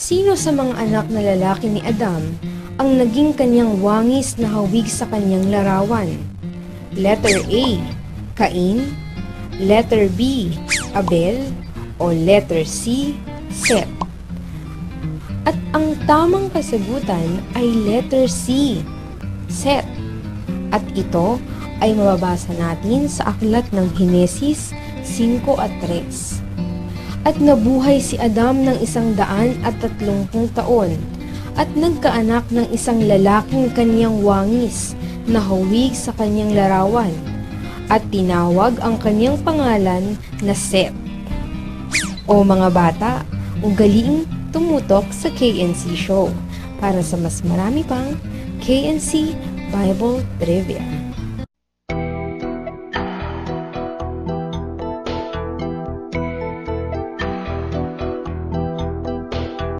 Sino sa mga anak na lalaki ni Adam ang naging kanyang wangis na hawig sa kanyang larawan? Letter A. Cain Letter B. Abel o letter C. Seth At ang tamang kasagutan ay letter C. Seth. At ito ay mababasa natin sa aklat ng Henesis 5 at 3 at nabuhay si Adam ng isang daan at tatlongpung taon at nagkaanak ng isang lalaking kanyang wangis na hawig sa kanyang larawan at tinawag ang kanyang pangalan na Seth. O mga bata, ugaling tumutok sa KNC Show para sa mas marami pang KNC Bible Trivia.